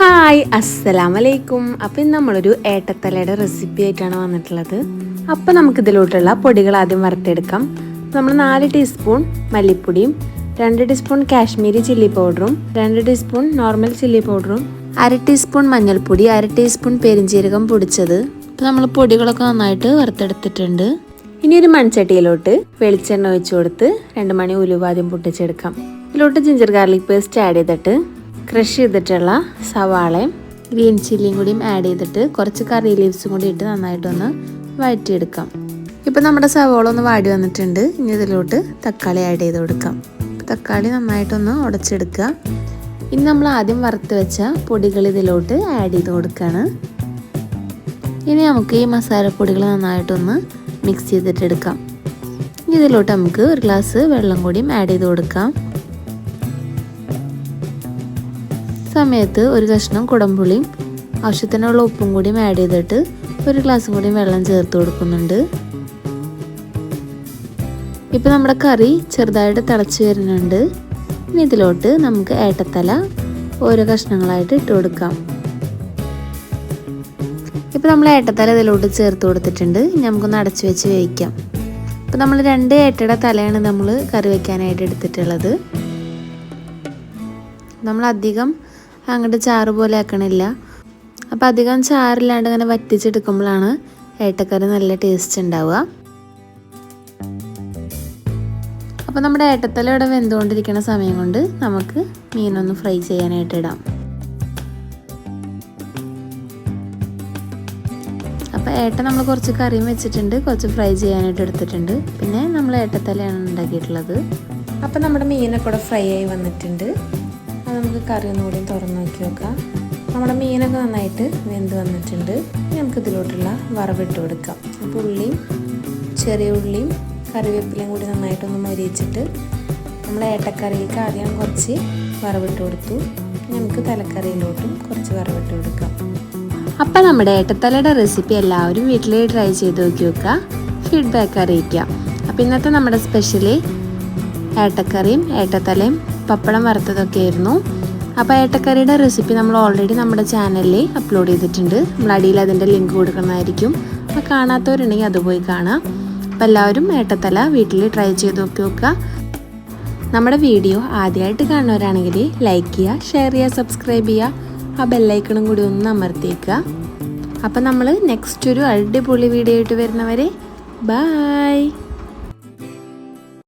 Hi അസ്സലാം വലൈക്കും അപ്പം ഇന്ന് നമ്മളൊരു ഏട്ടത്തലയുടെ റെസിപ്പി ആയിട്ടാണ് വന്നിട്ടുള്ളത്. അപ്പം നമുക്ക് ഇതിലോട്ടുള്ള പൊടികൾ ആദ്യം വറുത്തെടുക്കാം. നമ്മൾ നാല് ടീസ്പൂൺ മല്ലിപ്പൊടിയും രണ്ട് ടീസ്പൂൺ കാശ്മീരി ചില്ലി പൗഡറും രണ്ട് ടീസ്പൂൺ നോർമൽ ചില്ലി പൗഡറും അര ടീസ്പൂൺ മഞ്ഞൾപ്പൊടി അര ടീസ്പൂൺ പെരിഞ്ചീരകം പൊടിച്ചത്. ഇപ്പം നമ്മൾ പൊടികളൊക്കെ നന്നായിട്ട് വറുത്തെടുത്തിട്ടുണ്ട്. ഇനി ഒരു മൺചട്ടിയിലോട്ട് വെളിച്ചെണ്ണ ഒഴിച്ചു കൊടുത്ത് രണ്ട് മണി ഉലുവാദ്യം പൊട്ടിച്ചെടുക്കാം. ഇതിലോട്ട് ജിഞ്ചർ ഗാർലിക് പേസ്റ്റ് ആഡ് ചെയ്തിട്ട് ക്രഷ് ചെയ്തിട്ടുള്ള സവാളയും ഗ്രീൻ ചില്ലിയും കൂടിയും ആഡ് ചെയ്തിട്ട് കുറച്ച് കറി ലീവ്സും കൂടി ഇട്ട് നന്നായിട്ടൊന്ന് വഴറ്റിയെടുക്കാം. ഇപ്പം നമ്മുടെ സവാള ഒന്ന് വാടി വന്നിട്ടുണ്ട്. ഇനി ഇതിലോട്ട് തക്കാളി ആഡ് ചെയ്ത് കൊടുക്കാം. തക്കാളി നന്നായിട്ടൊന്ന് ഉടച്ചെടുക്കുക. ഇനി നമ്മൾ ആദ്യം വറുത്ത് വെച്ച പൊടികൾ ഇതിലോട്ട് ആഡ് ചെയ്ത് കൊടുക്കുകയാണ്. ഇനി നമുക്ക് ഈ മസാലപ്പൊടികൾ നന്നായിട്ടൊന്ന് മിക്സ് ചെയ്തിട്ടെടുക്കാം. ഇനി ഇതിലോട്ട് നമുക്ക് ഒരു ഗ്ലാസ് വെള്ളം കൂടിയും ആഡ് ചെയ്ത് കൊടുക്കാം. സമയത്ത് ഒരു കഷ്ണം കുടംപുളിയും ആവശ്യത്തിനുള്ള ഉപ്പും കൂടിയും ആഡ് ചെയ്തിട്ട് ഒരു ഗ്ലാസ്സും കൂടി വെള്ളം ചേർത്ത് കൊടുക്കുന്നുണ്ട്. ഇപ്പോൾ നമ്മുടെ കറി ചെറുതായിട്ട് തിളച്ച് വരുന്നുണ്ട്. ഇനി ഇതിലോട്ട് നമുക്ക് ഏട്ടത്തല ഓരോ കഷ്ണങ്ങളായിട്ട് ഇട്ട് കൊടുക്കാം. ഇപ്പോൾ നമ്മൾ ഏട്ടത്തല ഇതിലോട്ട് ചേർത്ത് കൊടുത്തിട്ടുണ്ട്. ഇനി നമുക്കൊന്ന് അടച്ചു വെച്ച് വേവിക്കാം. അപ്പോൾ നമ്മൾ രണ്ട് ഏട്ടയുടെ തലയാണ് നമ്മൾ കറി വയ്ക്കാനായിട്ട് എടുത്തിട്ടുള്ളത്. നമ്മൾ അധികം അങ്ങോട്ട് ചാറ് പോലെ ആക്കണില്ല. അപ്പം അധികം ചാറില്ലാണ്ട് ഇങ്ങനെ വറ്റിച്ചെടുക്കുമ്പോഴാണ് ഏട്ടക്കറി നല്ല ടേസ്റ്റ് ഉണ്ടാവുക. അപ്പോൾ നമ്മുടെ ഏട്ടത്തല ഇവിടെ വെന്തുകൊണ്ടിരിക്കുന്ന സമയം കൊണ്ട് നമുക്ക് മീനൊന്ന് ഫ്രൈ ചെയ്യാനായിട്ട് ഇടാം. അപ്പോൾ ഏട്ട നമ്മൾ കുറച്ച് കറിയും വെച്ചിട്ടുണ്ട് കുറച്ച് ഫ്രൈ ചെയ്യാനായിട്ട് എടുത്തിട്ടുണ്ട്. പിന്നെ നമ്മൾ ഏട്ടത്തലയാണ് ഉണ്ടാക്കിയിട്ടുള്ളത്. അപ്പോൾ നമ്മുടെ മീനൊക്കെ കൂടെ ഫ്രൈ ആയി വന്നിട്ടുണ്ട്. നമുക്ക് കറി ഒന്നുകൂടി തുറന്ന് നോക്കി നോക്കാം നമ്മുടെ മീനൊക്കെ നന്നായിട്ട് വെന്ത് വന്നിട്ടുണ്ട്. ഇനി നമുക്ക് ഇതിലോട്ടുള്ള വറവിട്ട് കൊടുക്കാം. അപ്പോൾ ഉള്ളിയും ചെറിയ ഉള്ളിയും കറിവേപ്പിലയും കൂടി നന്നായിട്ടൊന്ന് മൊരിയിച്ചിട്ട് നമ്മൾ ഏട്ടക്കറിയിലേക്ക് ആദ്യം കുറച്ച് വറവിട്ട് കൊടുത്തു. നമുക്ക് തലക്കറിയിലോട്ടും കുറച്ച് വറവിട്ട് കൊടുക്കാം. അപ്പം നമ്മുടെ ഏട്ടത്തലയുടെ റെസിപ്പി എല്ലാവരും വീട്ടിൽ ട്രൈ ചെയ്ത് നോക്കി വെക്കുക. ഫീഡ്ബാക്ക് അറിയിക്കാം അപ്പം ഇന്നത്തെ നമ്മുടെ സ്പെഷ്യലി ഏട്ടക്കറിയും ഏട്ടത്തലയും പപ്പടം വറുത്തതൊക്കെ ആയിരുന്നു അപ്പോൾ ഏട്ടക്കറിയുടെ റെസിപ്പി നമ്മൾ ഓൾറെഡി നമ്മുടെ ചാനലിൽ അപ്ലോഡ് ചെയ്തിട്ടുണ്ട്. നമ്മൾ അടിയിൽ അതിന്റെ ലിങ്ക് കൊടുക്കുന്നതായിരിക്കും. അപ്പോൾ കാണാത്തവരുണ്ടെങ്കിൽ അത് പോയി കാണാം. അപ്പോൾ എല്ലാവരും ഏട്ടത്തല വീട്ടിൽ ട്രൈ ചെയ്ത് നോക്കി നോക്കുക. നമ്മുടെ വീഡിയോ ആദ്യമായിട്ട് കാണുന്നവരാണെങ്കിൽ ലൈക്ക് ചെയ്യുക ഷെയർ ചെയ്യുക സബ്സ്ക്രൈബ് ചെയ്യുക. ആ ബെല്ലൈക്കണും കൂടി ഒന്ന് അമർത്തിയേക്കുക. അപ്പോൾ നമ്മൾ നെക്സ്റ്റ് ഒരു അടിപൊളി വീഡിയോ ആയിട്ട് വരുന്നവരെ ബായ്